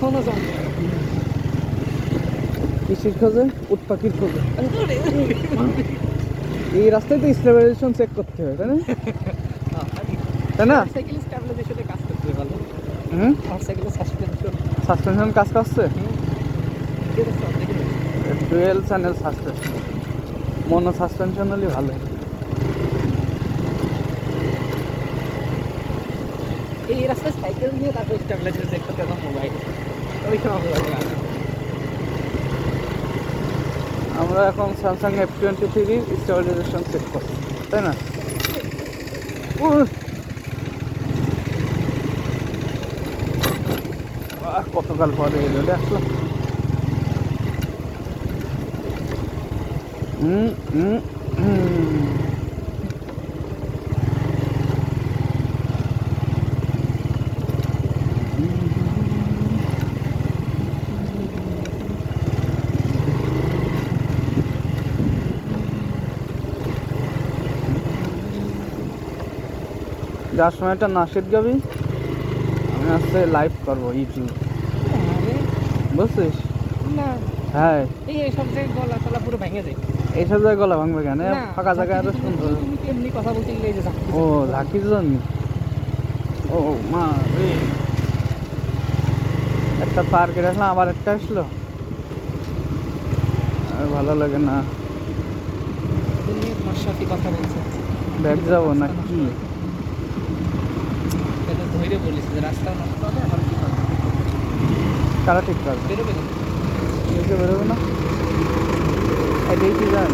এখনও যান খোঁজে? উট পাখির খোঁজে। এই রাস্তায় তো স্টেবিলাইজেশন চেক করতে হয় তাই না? তাই না? সাইকেল কাজ করতে ভালো। Cycle suspension. সাসপেনশন কাজ করছে? Dual channel suspension. Mono suspension হলে ভালো। এই রাস্তায় সাইকেল নিয়ে তারপর স্টেবিলাইজেশন চেক করতে হয় মোবাইল। আমরা এখন Samsung F twenty three stabilization check করছি, তাই না! কতকাল পরে এই রোডে হুম হুম হুম যার সময় একটা নাসিদ গাবি আমি আজকে লাইভ করব ইউটিউব বুঝছিস? হ্যাঁ। এইসব জায়গায় গলা টলা পুরো ভেঙে যায়। এইসব জায়গায় গলা ভাঙবে কেন? ফাঁকা জায়গায় আরও সুন্দর। এমনি কথা বলতে গেলে ও ঝাঁকির জন্য? ও মা একটা পার্কে রাখলাম আবার একটা আসলো। ভালো লাগে না। কথা বলছো। ব্যাগ যাব না কি ধৈর্য বলিস রাস্তা নষ্ট হবে আমার কি হবে? কারা ঠিক করবে? বেরোবে না। কেউ বেরোবে না? এটাই কি জান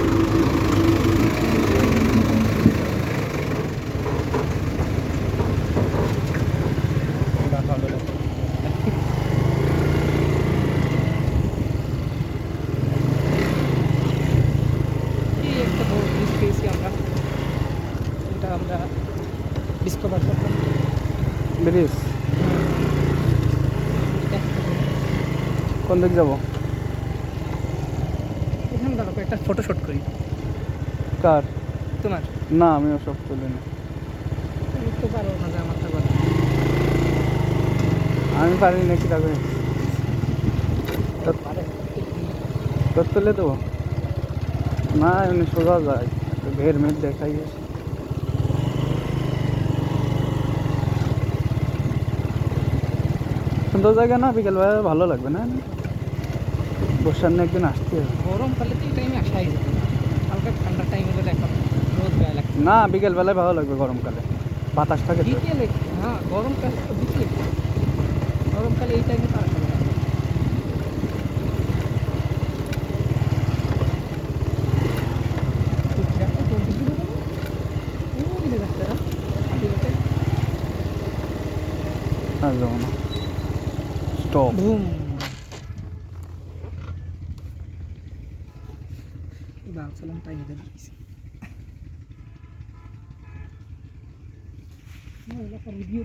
আমরা। এটা আমরা ডিসকভার করলাম। ব্রিজ। কোন দিক যাব? এখানে দাঁড়াবো একটা ফটো শুট করি। কার? তোমার? না আমি ওসব তুলি না। তো পারো না যে আমার তো আমি পারি না কি পারে। তোর তুলে দেবো? না এমনি সোজা যায়। একটু ঘের মেঘ দেখাই গেছে। সুন্দর জায়গা না বিকেলবেলা ভালো লাগবে না। বর্ষার না একদিন আসতে হবে। গরমকালে তো এই টাইমে আসাই না। হালকা ঠান্ডা টাইমে গেলে এখন রোদ গায়ে লাগছে। না বিকেলবেলায় ভালো লাগবে গরমকালে। বাতাস থাকে বিকেলে হ্যাঁ গরমকালে তো বিকেলে। গরমকালে এই টাইমে তারা আর যাব না। Ito. Boom. Iba, sa lang tayo nag-iisip. Wala pa review.